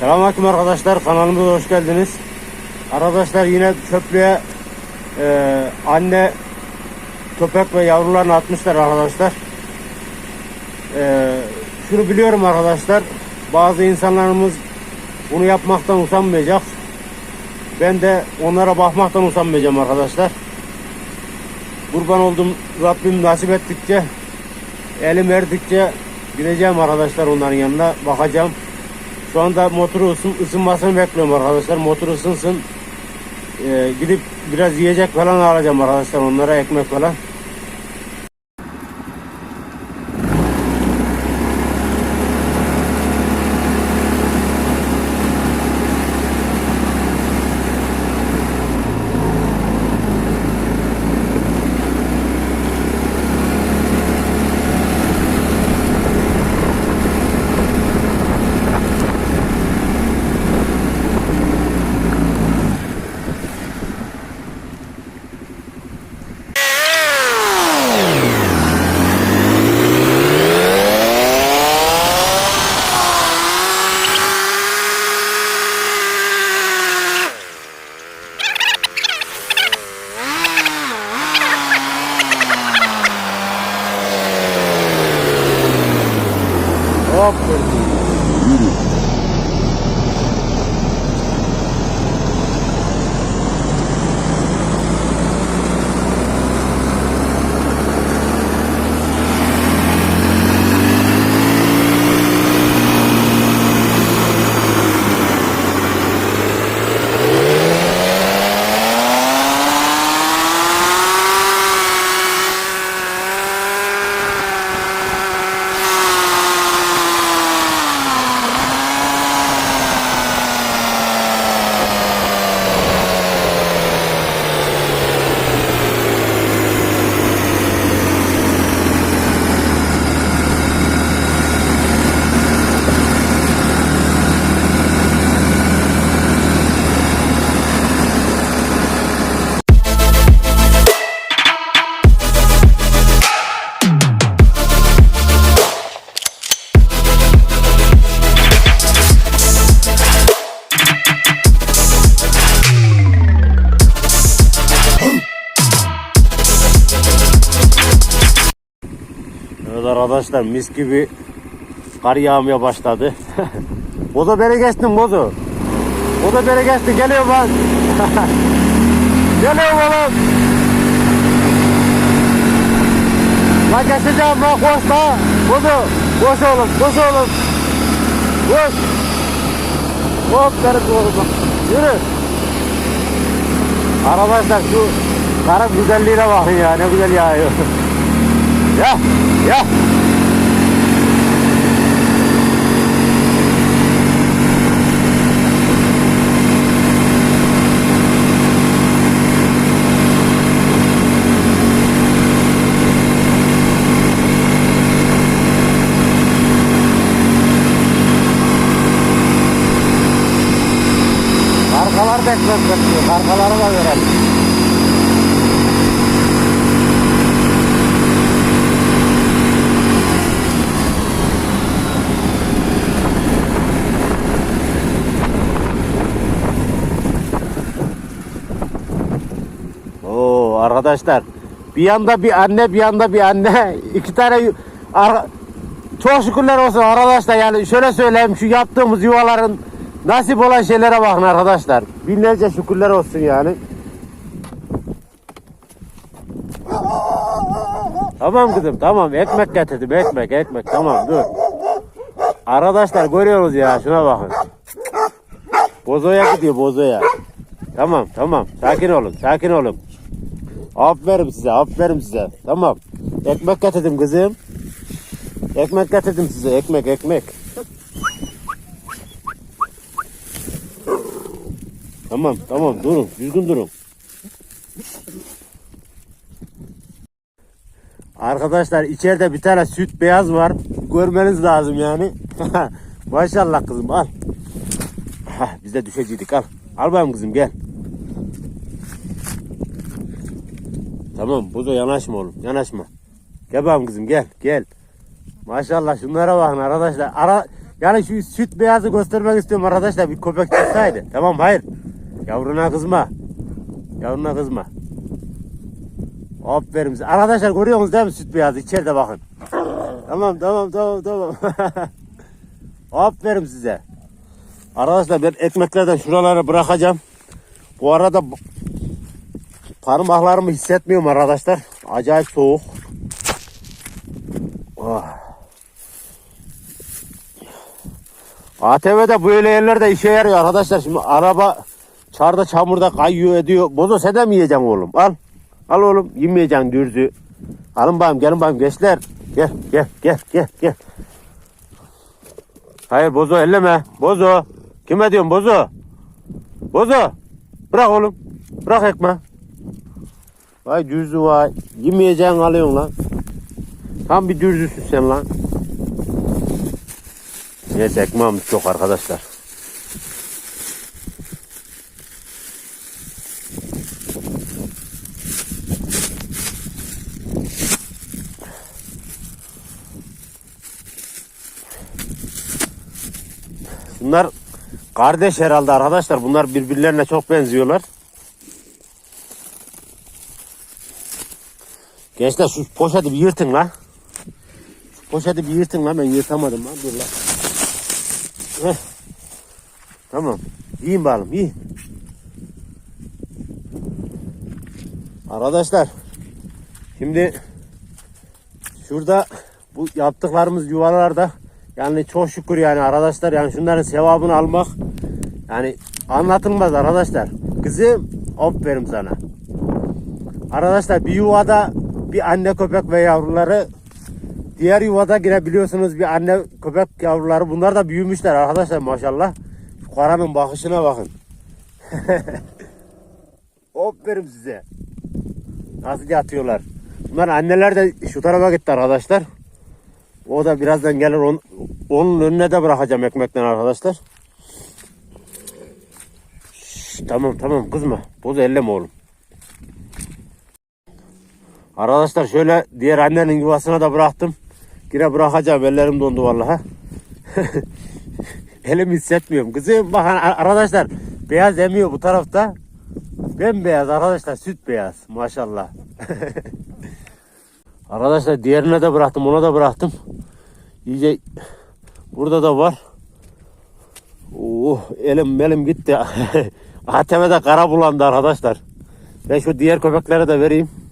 Selamünaleyküm arkadaşlar kanalımıza hoş geldiniz. Arkadaşlar yine çöplüğe e, anne köpek ve yavrularını atmışlar arkadaşlar. E, şunu biliyorum arkadaşlar. Bazı insanlarımız bunu yapmaktan usanmayacak. Ben de onlara bakmaktan usanmayacağım arkadaşlar. Kurban oldum Rabbim nasip ettikçe elim erdikçe gideceğim arkadaşlar onların yanına bakacağım. Şu anda motoru ısın, ısınmasını bekliyorum arkadaşlar. Motor ısınsın. Ee, gidip biraz yiyecek falan alacağım arkadaşlar onlara ekmek falan. eating. Arkadaşlar mis gibi kar yağmaya başladı. Bozo beni geçtin Bozo. Bozo beni geçti geliyor bak. geliyor oğlum. La geçeceğim bak koş la. Bozo koş oğlum koş oğlum. Koş. Hop benim oğlum. Yürü. Arkadaşlar şu karın güzelliğine bakın ya ne güzel yağıyor. Ya, ya. Arkalar da ekmek bekliyor. Arkaları da verelim. Oo arkadaşlar bir yanda bir anne bir yanda bir anne iki tane çok şükürler olsun arkadaşlar yani şöyle söyleyeyim şu yaptığımız yuvaların nasip olan şeylere bakın arkadaşlar binlerce şükürler olsun yani. Tamam kızım tamam ekmek getirdim ekmek ekmek tamam dur. Arkadaşlar görüyoruz ya şuna bakın. Bozoya gidiyor bozoya. Tamam tamam sakin olun sakin olun. Aferin size aferin size. Tamam. Ekmek getirdim kızım. Ekmek getirdim size ekmek ekmek. Tamam tamam durun düzgün durun. Arkadaşlar içeride bir tane süt beyaz var. Görmeniz lazım yani. Maşallah kızım al. Biz de düşeceydik al. Al bakayım kızım gel. Tamam Bozo yanaşma oğlum yanaşma. Gel bakayım kızım gel gel. Maşallah şunlara bakın arkadaşlar. Ara, Yani şu süt beyazı göstermek istiyorum arkadaşlar. Bir köpek çıksaydı. Tamam hayır. Yavruna kızma. Yavruna kızma. Aferin size. Arkadaşlar görüyorsunuz değil mi süt beyazı? İçeride bakın. Tamam tamam tamam tamam. Aferin size. Arkadaşlar ben ekmeklerden şuralara bırakacağım. Bu arada parmaklarımı hissetmiyorum arkadaşlar. Acayip soğuk. Oh. ATV'de böyle yerlerde işe yarıyor arkadaşlar. Şimdi araba çarda çamurda kayıyor ediyor. Bozo sen de mi yiyeceksin oğlum? Al. Al oğlum yemeyeceksin dürzü. Alın bakayım gelin bakayım gençler. Gel gel gel gel gel. Hayır bozo elleme. Bozo. Kime diyorsun bozo? Bozo. Bırak oğlum. Bırak ekme. Vay dürzü vay. Yemeyeceğin alıyorsun lan. Tam bir dürzüsün sen lan. Neyse ekmeğimiz çok arkadaşlar. Bunlar kardeş herhalde arkadaşlar. Bunlar birbirlerine çok benziyorlar. Gençler şu poşeti bir yırtın lan. Şu poşeti bir yırtın lan ben yırtamadım lan. Dur lan. Heh. Tamam. Yiyin bakalım yiyin. Arkadaşlar şimdi şurada bu yaptıklarımız yuvalarda yani çok şükür yani arkadaşlar yani şunların sevabını almak yani anlatılmaz arkadaşlar. Kızım aferin sana. Arkadaşlar bir yuvada bir anne köpek ve yavruları diğer yuvada yine biliyorsunuz bir anne köpek yavruları bunlar da büyümüşler arkadaşlar maşallah. Şu karanın bakışına bakın. Aferin size. Nasıl yatıyorlar. Bunlar anneler de şu tarafa gitti arkadaşlar. O da birazdan gelir. Onun, onun önüne de bırakacağım ekmekten arkadaşlar. Şşş, tamam tamam kızma. Bozu elleme oğlum. Arkadaşlar şöyle diğer annenin yuvasına da bıraktım. Yine bırakacağım. Ellerim dondu vallahi. Elim hissetmiyorum. Kızım bakın ar- arkadaşlar beyaz emiyor bu tarafta. Bembeyaz arkadaşlar süt beyaz maşallah. arkadaşlar diğerine de bıraktım ona da bıraktım. İyice burada da var. Oh elim elim gitti. ATV'de kara bulandı arkadaşlar. Ben şu diğer köpeklere de vereyim.